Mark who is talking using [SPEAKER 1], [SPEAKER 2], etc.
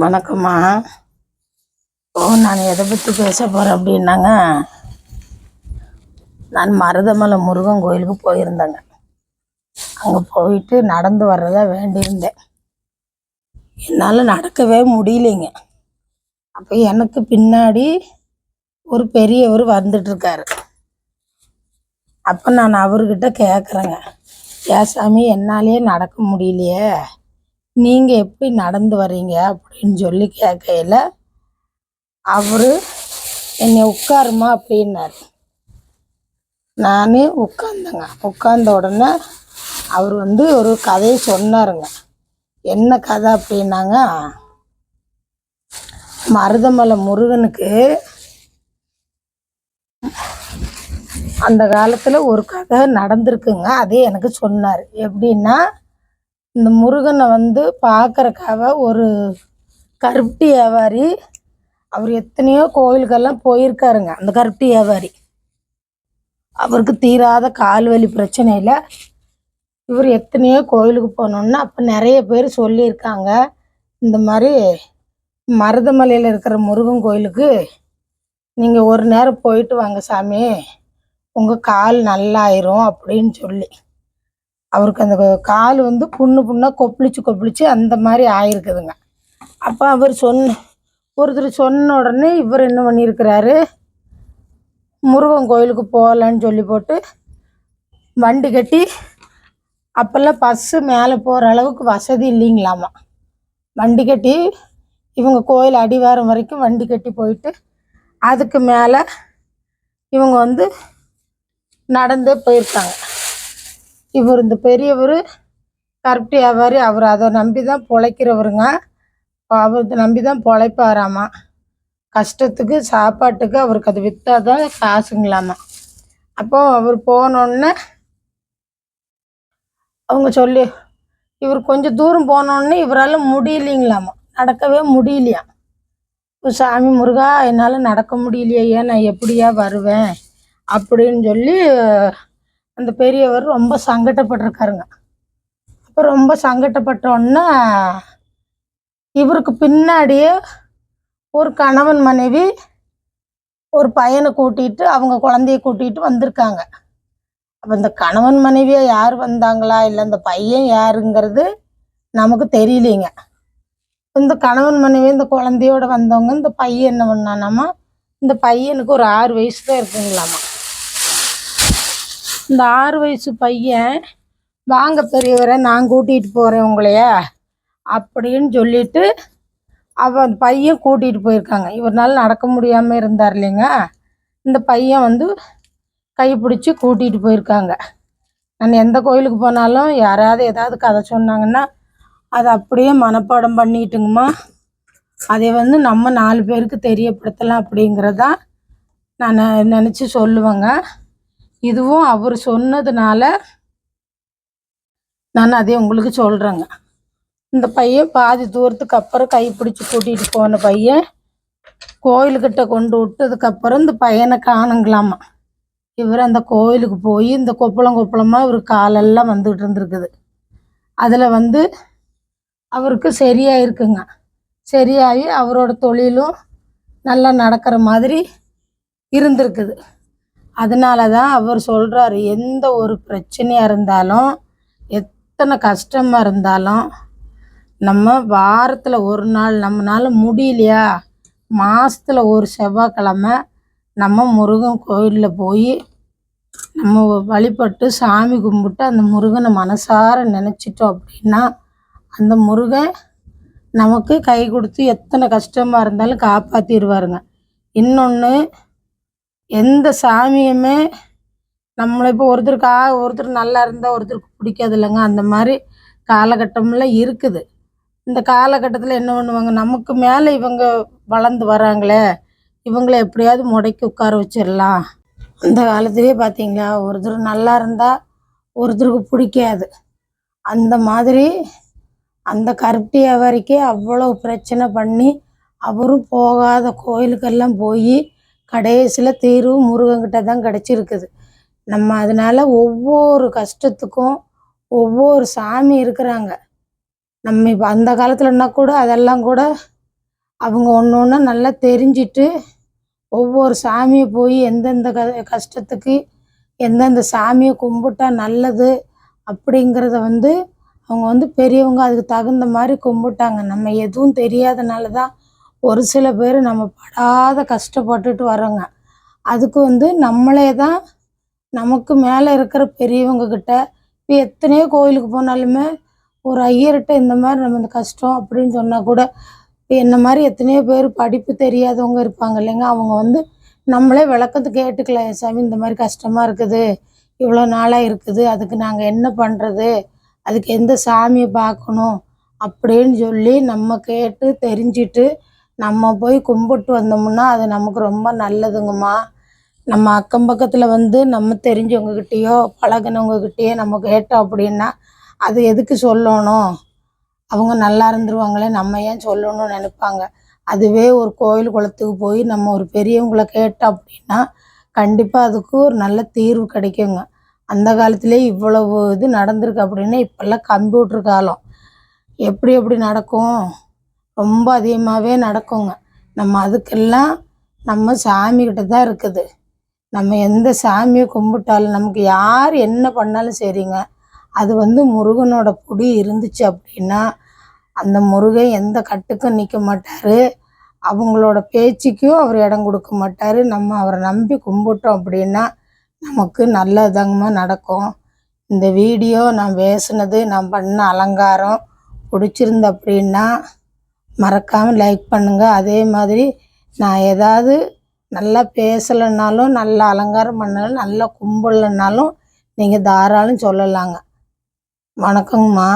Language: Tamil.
[SPEAKER 1] வணக்கம்மா. ஓ நான் எதை பற்றி பேச போகிறேன் அப்படின்னாங்க. நான் மருதமலை முருகன் கோயிலுக்கு போயிருந்தேங்க. அங்கே போயிட்டு நடந்து வர்றதா வேண்டியிருந்தேன். என்னால் நடக்கவே முடியலைங்க. அப்போ எனக்கு பின்னாடி ஒரு பெரியவர் வந்துட்டுருக்காரு. அப்போ நான் அவர்கிட்ட கேட்குறேங்க ஏ சாமி என்னாலேயே நடக்க முடியலையே. நீங்கள் எப்படி நடந்து வர்றீங்க அப்படின்னு சொல்லி கேட்கையில் அவர் என்னை உட்காருமா அப்படின்னாரு. நான் உட்காந்தேங்க உட்கார்ந்த உடனே அவர் வந்து ஒரு கதையை சொன்னாருங்க. என்ன கதை அப்படின்னாங்க மருதமலை முருகனுக்கு அந்த காலத்தில் ஒரு கதை நடந்திருக்குங்க. அதே எனக்கு சொன்னார். எப்படின்னா இந்த முருகனை வந்து பார்க்கறக்காக ஒரு கருப்டி வியாபாரி. அவர் எத்தனையோ கோயிலுக்கெல்லாம் போயிருக்காருங்க அந்த கருப்டி வியாபாரி. அவருக்கு தீராத கால் வலி பிரச்சனையில் இவர் எத்தனையோ கோயிலுக்கு போனோன்னா அப்போ நிறைய பேர் சொல்லியிருக்காங்க. இந்த மாதிரி மருதமலையில் இருக்கிற முருகன் கோயிலுக்கு நீங்கள் ஒரு நேரம் போயிட்டு வாங்க சாமி உங்கள் கால் நல்லாயிரும் அப்படின்னு சொல்லி. அவருக்கு அந்த கால் வந்து புண்ணு புண்ணாக கொப்பளிச்சு கொப்பளிச்சு அந்த மாதிரி ஆயிருக்குதுங்க. அப்போ அவர் சொன்ன ஒருத்தர் சொன்ன உடனே இவர் என்ன பண்ணியிருக்கிறாரு? முருகன் கோயிலுக்கு போகலான்னு சொல்லி போட்டு வண்டி கட்டி அப்போல்லாம் பஸ்ஸு மேலே போகிற அளவுக்கு வசதி இல்லைங்களாமா. வண்டி கட்டி இவங்க கோயில் அடிவாரம் வரைக்கும் வண்டி கட்டி போயிட்டு அதுக்கு மேலே இவங்க வந்து நடந்தே போயிருக்காங்க. இவர் இந்த பெரியவர் கருப்டி வியாபாரி அவர் அதை நம்பி தான் பொழைக்கிறவருங்க அவர் நம்பி தான் பொழைப்பாராமா. கஷ்டத்துக்கு சாப்பாட்டுக்கு அவருக்கு அது விற்றா தான் காசுங்களாமா. அப்போ அவர் போனோடனே அவங்க சொல்லி இவர் கொஞ்சம் தூரம் போனோடனே இவரால் முடியலைங்களாமா. நடக்கவே முடியலையாம் சாமி முருகா என்னால் நடக்க முடியலையே நான் எப்படியா வருவேன் அப்படின்னு சொல்லி அந்த பெரியவர் ரொம்ப சங்கடப்பட்டிருக்காருங்க. அப்போ ரொம்ப சங்கடப்பட்டோன்னே இவருக்கு பின்னாடியே ஒரு கணவன் மனைவி ஒரு பையனை கூட்டிகிட்டு அவங்க குழந்தைய கூட்டிகிட்டு வந்திருக்காங்க. அப்போ இந்த கணவன் மனைவியாக யார் வந்தாங்களா? இல்லை இந்த பையன் யாருங்கிறது நமக்கு தெரியலைங்க. இந்த கணவன் மனைவி இந்த குழந்தையோட வந்தவங்க இந்த பையன் என்ன பண்ணானாமா? இந்த பையனுக்கு ஒரு ஆறு வயசு தான் இருக்குங்களாமா? இந்த ஆறு வயசு பையன் வாங்க பெரியவரை நான் கூட்டிகிட்டு போகிறேன் உங்களைய அப்படின்னு சொல்லிட்டு அவன் அந்த பையன் கூட்டிகிட்டு போயிருக்காங்க. இவரால் நடக்க முடியாமல் இருந்தார் இல்லைங்க. இந்த பையன் வந்து கைப்பிடிச்சி கூட்டிகிட்டு போயிருக்காங்க. நான் எந்த கோயிலுக்கு போனாலும் யாராவது ஏதாவது கதை சொன்னாங்கன்னா அதை அப்படியே மனப்பாடம் பண்ணிட்டுங்கம்மா. அதை வந்து நம்ம நாலு பேருக்கு தெரியப்படுத்தலாம் அப்படிங்கிறதான் நான் நினச்சி சொல்லுவேங்க. இதுவும் அவர் சொன்னதுனால நான் அதே உங்களுக்கு சொல்கிறேங்க இந்த பையன் பாதி தூரத்துக்கு அப்புறம் கை பிடிச்சி கூட்டிகிட்டு போன பையன் கோயிலுக்கிட்ட கொண்டு விட்டதுக்கப்புறம் இந்த பையனை காணுங்களாமா. இவர் அந்த கோயிலுக்கு போய் இந்த கொப்பளம் கொப்பளமாக இவர் காலெல்லாம் வந்துகிட்டு இருந்திருக்குது. அதில் வந்து அவருக்கு சரியாயிருக்குங்க. சரியாகி அவரோட தொழிலும் நல்லா நடக்கிற மாதிரி இருந்திருக்குது. அதனால தான் அவர் சொல்கிறாரு எந்த ஒரு பிரச்சனையாக இருந்தாலும் எத்தனை கஷ்டமாக இருந்தாலும் நம்ம வாரத்தில் ஒரு நாள் நம்மளால முடியலையா? மாதத்தில் ஒரு செவ்வாய்க்கிழமை நம்ம முருகன் கோயிலில் போய் நம்ம வழிபட்டு சாமி கும்பிட்டு அந்த முருகனை மனசார நினச்சிட்டோம் அப்படின்னா அந்த முருகன் நமக்கு கை கொடுத்து எத்தனை கஷ்டமாக இருந்தாலும் காப்பாற்றிடுவாருங்க இன்னொன்று எந்த சாமியுமே நம்மளை இப்போ ஒருத்தருக்கா ஒருத்தர் நல்லா இருந்தால் ஒருத்தருக்கு பிடிக்காது இல்லைங்க. அந்த மாதிரி காலகட்டம்லாம் இருக்குது. இந்த காலகட்டத்தில் என்ன பண்ணுவாங்க? நமக்கு மேலே இவங்க வளர்ந்து வராங்களே இவங்கள எப்படியாவது முடக்கி உட்கார வச்சிடலாம். அந்த காலத்திலே பார்த்தீங்களா ஒருத்தர் நல்லா இருந்தால் ஒருத்தருக்கு பிடிக்காது. அந்த மாதிரி அந்த கருப்டி வரைக்கும் அவ்வளோ பிரச்சனை பண்ணி அவரும் போகாத கோயிலுக்கெல்லாம் போய் கடைசியில் தீர்வு முருகன்கிட்ட தான் கிடச்சிருக்குது. நம்ம அதனால் ஒவ்வொரு கஷ்டத்துக்கும் ஒவ்வொரு சாமி இருக்கிறாங்க. நம்ம இப்போ அந்த காலத்துலன்னா கூட அதெல்லாம் கூட அவங்க ஒன்று ஒன்று நல்லா தெரிஞ்சிட்டு ஒவ்வொரு சாமியை போய் எந்தெந்த க கஷ்டத்துக்கு எந்தெந்த சாமியை கும்பிட்டா நல்லது அப்படிங்கிறத வந்து அவங்க வந்து பெரியவங்க அதுக்கு தகுந்த மாதிரி கும்பிட்டாங்க. நம்ம எதுவும் தெரியாதனால தான் ஒரு சில பேர் நம்ம படாத கஷ்டப்பட்டுட்டு வரோங்க அதுக்கு வந்து நம்மளே தான் நமக்கு மேலே இருக்கிற பெரியவங்க கிட்ட இப்போ எத்தனையோ கோயிலுக்கு போனாலுமே ஒரு ஐயர்கிட்ட இந்த மாதிரி நம்ம இந்த கஷ்டம் அப்படின்னு சொன்னால் கூட இப்போ என்ன மாதிரி எத்தனையோ பேர் படிப்பு தெரியாதவங்க இருப்பாங்க இல்லைங்க. அவங்க வந்து நம்மளே விளக்கத்தை கேட்டுக்கலாம் சாமி இந்த மாதிரி கஷ்டமாக இருக்குது. இவ்வளோ நாளாக இருக்குது. அதுக்கு நாங்கள் என்ன பண்ணுறது அதுக்கு எந்த சாமியை பார்க்கணும்? அப்படின்னு சொல்லி நம்ம கேட்டு தெரிஞ்சிட்டு நம்ம போய் கும்பிட்டு வந்தோம்னா அது நமக்கு ரொம்ப நல்லதுங்கம்மா. நம்ம அக்கம் பக்கத்தில் வந்து நம்ம தெரிஞ்சவங்கக்கிட்டேயோ பழகினவங்கக்கிட்டேயோ நம்ம கேட்டோம் அப்படின்னா அது எதுக்கு சொல்லணும்? அவங்க நல்லா இருந்துருவாங்களே நம்ம ஏன் சொல்லணும்னு நினைப்பாங்க. அதுவே ஒரு கோயில் குளத்துக்கு போய் நம்ம ஒரு பெரியவங்களை கேட்டோம் அப்படின்னா கண்டிப்பாக அதுக்கு ஒரு நல்ல தீர்வு கிடைக்குங்க. அந்த காலத்திலே இவ்வளவு இது நடந்திருக்கு அப்படின்னா இப்போல்லாம் கம்ப்யூட்டர் காலம். எப்படி எப்படி நடக்கும்? ரொம்ப அதிகமாகவே நடக்குங்க. நம்ம அதுக்கெல்லாம் நம்ம சாமிக்கிட்ட தான் இருக்குது. நம்ம எந்த சாமியை கும்பிட்டாலும் நமக்கு யார் என்ன பண்ணாலும் சரிங்க. அது வந்து முருகனோட புடி இருந்துச்சு அப்படின்னா அந்த முருகன் எந்த கட்டுக்கும் நிற்க மாட்டார். அவங்களோட பேச்சுக்கும் அவர் இடம் கொடுக்க மாட்டார். நம்ம அவரை நம்பி கும்பிட்டோம் அப்படின்னா நமக்கு நல்லதாங்கம்மா நடக்கும். இந்த வீடியோ நான் பேசுனது நான் பண்ண அலங்காரம் பிடிச்சிருந்த அப்படின்னா மறக்காமல் லைக் பண்ணுங்கள் அதே மாதிரி நான் ஏதாவது நல்லா பேசலைன்னாலும் நல்லா அலங்காரம் பண்ணாலும் நல்லா கும்பிடலனாலும் நீங்கள் தாராளம் சொல்லலாங்க. வணக்கங்கம்மா.